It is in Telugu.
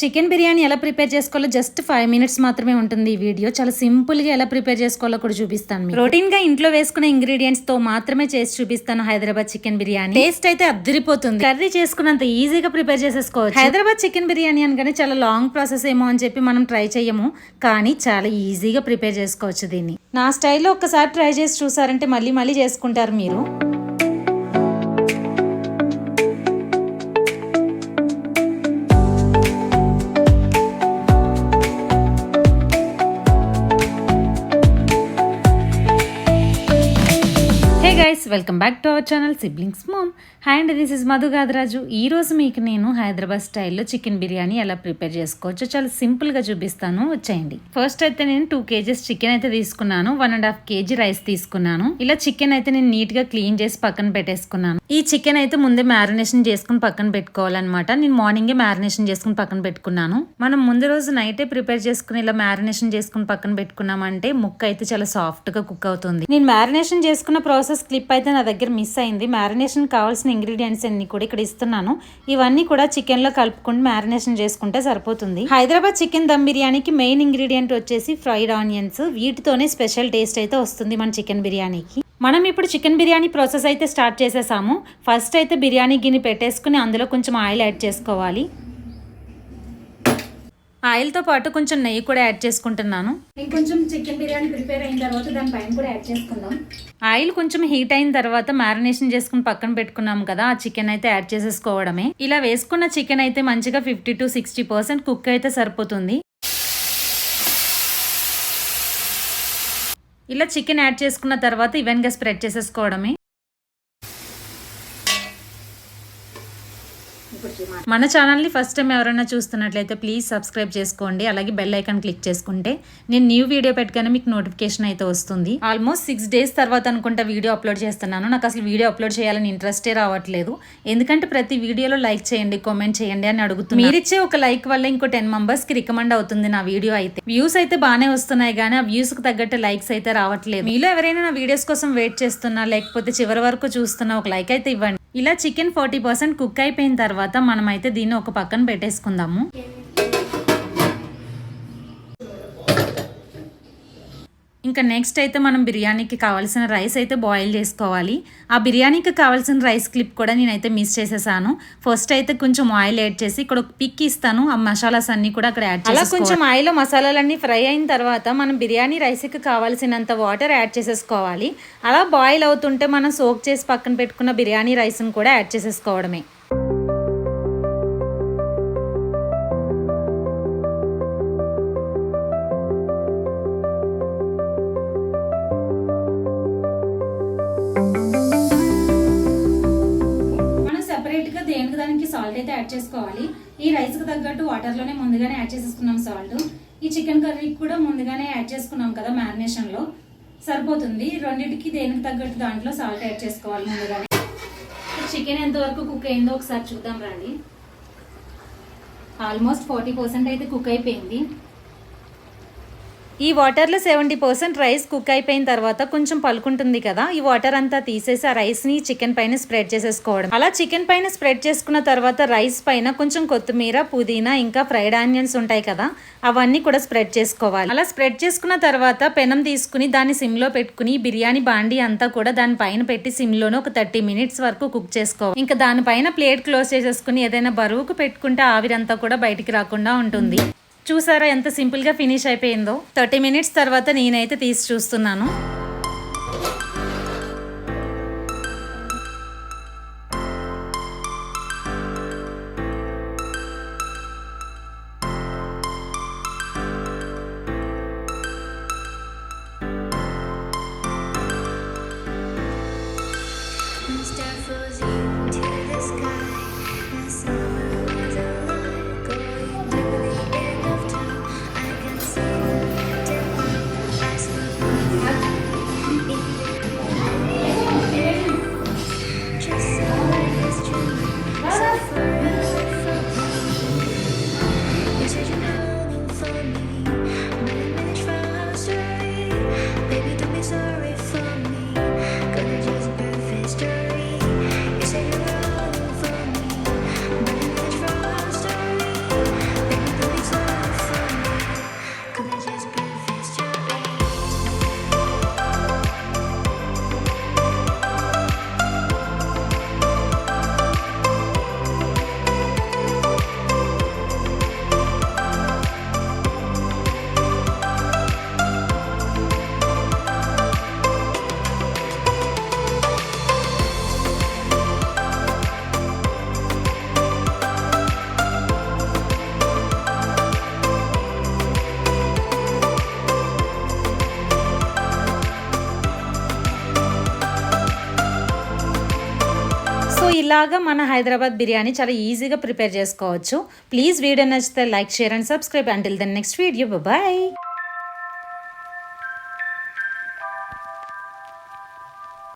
చికెన్ బిర్యానీ ఎలా ప్రిపేర్ చేసుకోవాలో జస్ట్ ఫైవ్ మినిట్స్ మాత్రమే ఉంటుంది ఈ వీడియో. చాలా సింపుల్గా ఎలా ప్రిపేర్ చేసుకోవాలో కూడా చూపిస్తాను ప్రోటీన్గా ఇంట్లో వేసుకునే ఇంగ్రీడియంట్స్తో మాత్రమే చేసి చూపిస్తాను హైదరాబాద్ చికెన్ బిర్యానీ. టేస్ట్ అయితే అద్దరిపోతుంది. కర్రీ చేసుకున్నంత ఈజీగా ప్రిపేర్ చేసేసుకోవచ్చు. హైదరాబాద్ చికెన్ బిర్యానీ అనగానే చాలా లాంగ్ ప్రాసెస్ ఏమో అని చెప్పి మనం ట్రై చేయము. కానీ చాలా ఈజీగా ప్రిపేర్ చేసుకోవచ్చు దీన్ని. నా స్టైల్లో ఒక్కసారి ట్రై చేసి చూసారంటే మళ్ళీ మళ్ళీ చేసుకుంటారు మీరు. Welcome back to our channel siblings mom. Hi and this is Madhu Gadaraju. ఈరోజు మీకు నేను హైదరాబాద్ స్టైల్లో చికెన్ బిర్యానీ ఎలా ప్రిపేర్ చేసుకోవచ్చో చాలా సింపుల్గా చూపిస్తాను. వచ్చేయండి. ఫస్ట్ అయితే నేను టూ కేజీస్ చికెన్ అయితే తీసుకున్నాను. One and half kg rice తీసుకున్నాను. ఇలా చికెన్ అయితే నేను నీట్గా క్లీన్ చేసి పక్కన పెట్టేసుకున్నాను. ఈ చికెన్ అయితే ముందే మ్యారినేషన్ చేసుకుని పక్కన పెట్టుకోవాలన్నమాట. నేను మార్నింగే మ్యారినేషన్ చేసుకుని పక్కన పెట్టుకున్నాను. మనం ముందు రోజు నైటే ప్రిపేర్ చేసుకుని ఇలా మ్యారినేషన్ చేసుకుని పక్కన పెట్టుకున్నామంటే ముక్క అయితే చాలా సాఫ్ట్గా కుక్ అవుతుంది. నేను మ్యారినేషన్ చేసుకున్న ప్రాసెస్ క్లిప్ అయితే నా దగ్గర మిస్ అయింది. మ్యారినేషన్ కావాల్సిన ఇంగ్రీడియంట్స్ అన్ని కూడా ఇక్కడ ఇస్తున్నాను. ఇవన్నీ కూడా చికెన్లో కలుపుకుని మ్యారినేషన్ చేసుకుంటే సరిపోతుంది. హైదరాబాద్ చికెన్ దమ్ బిర్యానీకి మెయిన్ ఇంగ్రీడియంట్ వచ్చేసి ఫ్రైడ్ ఆనియన్స్ వీటితోనే స్పెషల్ టేస్ట్ అయితే వస్తుంది మన చికెన్ బిర్యానీకి. మనం ఇప్పుడు చికెన్ బిర్యానీ ప్రాసెస్ అయితే స్టార్ట్ చేసేసాము. ఫస్ట్ అయితే బిర్యానీ గిన్నె పెట్టేసుకుని అందులో కొంచెం ఆయిల్ యాడ్ చేసుకోవాలి. ఆయిల్తో పాటు కొంచెం నెయ్యి కూడా యాడ్ చేసుకుంటున్నాను. ఇంకొంచెం చికెన్ బిర్యానీ ప్రిపేర్ అయిన తర్వాత దాని పైన కూడా యాడ్ చేసుకుందాం. ఆయిల్ కొంచెం హీట్ అయిన తర్వాత మ్యారినేషన్ చేసుకుని పక్కన పెట్టుకున్నాం కదా ఆ చికెన్ అయితే యాడ్ చేసేసుకోవడమే. ఇలా వేసుకున్న చికెన్ అయితే మంచిగా fifty to sixty percent cook అయితే సరిపోతుంది. ఇలా చికెన్ యాడ్ చేసుకున్న తర్వాత ఈవెన్గా స్ప్రెడ్ చేసేసుకోవడమే. మన ఛానల్ని ఫస్ట్ టైం ఎవరైనా చూస్తున్నట్లయితే ప్లీజ్ సబ్స్క్రైబ్ చేసుకోండి. అలాగే బెల్ ఐకాన్ క్లిక్ చేసుకుంటే నేను న్యూ వీడియో పెట్టగానే మీకు నోటిఫికేషన్ అయితే వస్తుంది. ఆల్మోస్ట్ సిక్స్ డేస్ తర్వాత అనుకుంటా వీడియో అప్లోడ్ చేస్తున్నాను. నాకు అసలు వీడియో అప్లోడ్ చేయాలని ఇంట్రెస్టే రావట్లేదు. ఎందుకంటే ప్రతి వీడియోలో లైక్ చేయండి కామెంట్ చేయండి అని అడుగుతుంది మీరిచ్చే ఒక లైక్ వల్ల ఇంకో టెన్ మెంబర్స్కి రికమెండ్ అవుతుంది నా వీడియో అయితే. వ్యూస్ అయితే బాగానే వస్తున్నాయి కానీ ఆ వ్యూస్కి తగ్గట్టు లైక్స్ అయితే రావట్లేదు. మీలో ఎవరైనా నా వీడియోస్ కోసం వెయిట్ చేస్తున్నా లేకపోతే చివరి వరకు చూస్తున్నా ఒక లైక్ అయితే ఇవ్వండి. ఇలా చికెన్ ఫార్టీ పర్సెంట్ కుక్ అయిపోయిన తర్వాత మనమైతే దీన్ని ఒక పక్కన పెట్టేసుకుందాము. ఇంకా నెక్స్ట్ అయితే మనం బిర్యానీకి కావాల్సిన రైస్ అయితే బాయిల్ చేసుకోవాలి. ఆ బిర్యానీకి కావాల్సిన రైస్ క్లిప్ కూడా నేనైతే మిస్ చేసేసాను. ఫస్ట్ అయితే కొంచెం ఆయిల్ యాడ్ చేసి ఇక్కడ ఒక పిక్ ఇస్తాను. ఆ మసాలాస్ అన్ని కూడా అక్కడ యాడ్ అలా కొంచెం ఆయిల్ మసాలాలన్నీ ఫ్రై అయిన తర్వాత మనం బిర్యానీ రైస్కి కావాల్సినంత వాటర్ యాడ్ చేసేసుకోవాలి. అలా బాయిల్ అవుతుంటే మనం సోక్ చేసి పక్కన పెట్టుకున్న బిర్యానీ రైస్ని కూడా యాడ్ చేసేసుకోవడమే. సాల్ట్ అయితే యాడ్ చేసుకోవాలి. ఈ రైస్కి తగ్గట్టు వాటర్లోనే ముందుగానే యాడ్ చేసేసుకున్నాం సాల్ట్. ఈ చికెన్ కర్రీకి కూడా ముందుగానే యాడ్ చేసుకున్నాం కదా మ్యారినేషన్లో. సరిపోతుంది. రెండింటికి దేనికి తగ్గట్టు దాంట్లో సాల్ట్ యాడ్ చేసుకోవాలి ముందుగానే. చికెన్ ఎంతవరకు కుక్ అయిందో ఒకసారి చూద్దాం రండి. ఆల్మోస్ట్ ఫార్టీ పర్సెంట్ అయితే కుక్ అయిపోయింది. ఈ వాటర్లో సెవెంటీ పర్సెంట్ రైస్ కుక్ అయిపోయిన తర్వాత కొంచెం పలుకుంటుంది కదా ఈ వాటర్ అంతా తీసేసి ఆ రైస్ని చికెన్ పైన స్ప్రెడ్ చేసేసుకోవడం. అలా చికెన్ పైన స్ప్రెడ్ చేసుకున్న తర్వాత రైస్ పైన కొంచెం కొత్తిమీర పుదీనా ఇంకా ఫ్రైడ్ ఆనియన్స్ ఉంటాయి కదా అవన్నీ కూడా స్ప్రెడ్ చేసుకోవాలి. అలా స్ప్రెడ్ చేసుకున్న తర్వాత పెనం తీసుకుని దాన్ని సిమ్లో పెట్టుకుని బిర్యానీ బాండి అంతా కూడా దాని పైన పెట్టి సిమ్లోనే ఒక థర్టీ మినిట్స్ వరకు కుక్ చేసుకోవాలి. ఇంకా దానిపైన ప్లేట్ క్లోజ్ చేసేసుకుని ఏదైనా బరువుకు పెట్టుకుంటే ఆవిరంతా కూడా బయటికి రాకుండా ఉంటుంది. చూసారా ఎంత సింపుల్గా ఫినిష్ అయిపోయిందో థర్టీ మినిట్స్ తర్వాత నేనైతే తీసి చూస్తున్నాను Star flows into the sky. ఇలాగా మన హైదరాబాద్ బిర్యానీ చాలా ఈజీగా ప్రిపేర్ చేసుకోవచ్చు. ప్లీజ్ వీడియో నచ్చితే like share and subscribe. Until then next video bye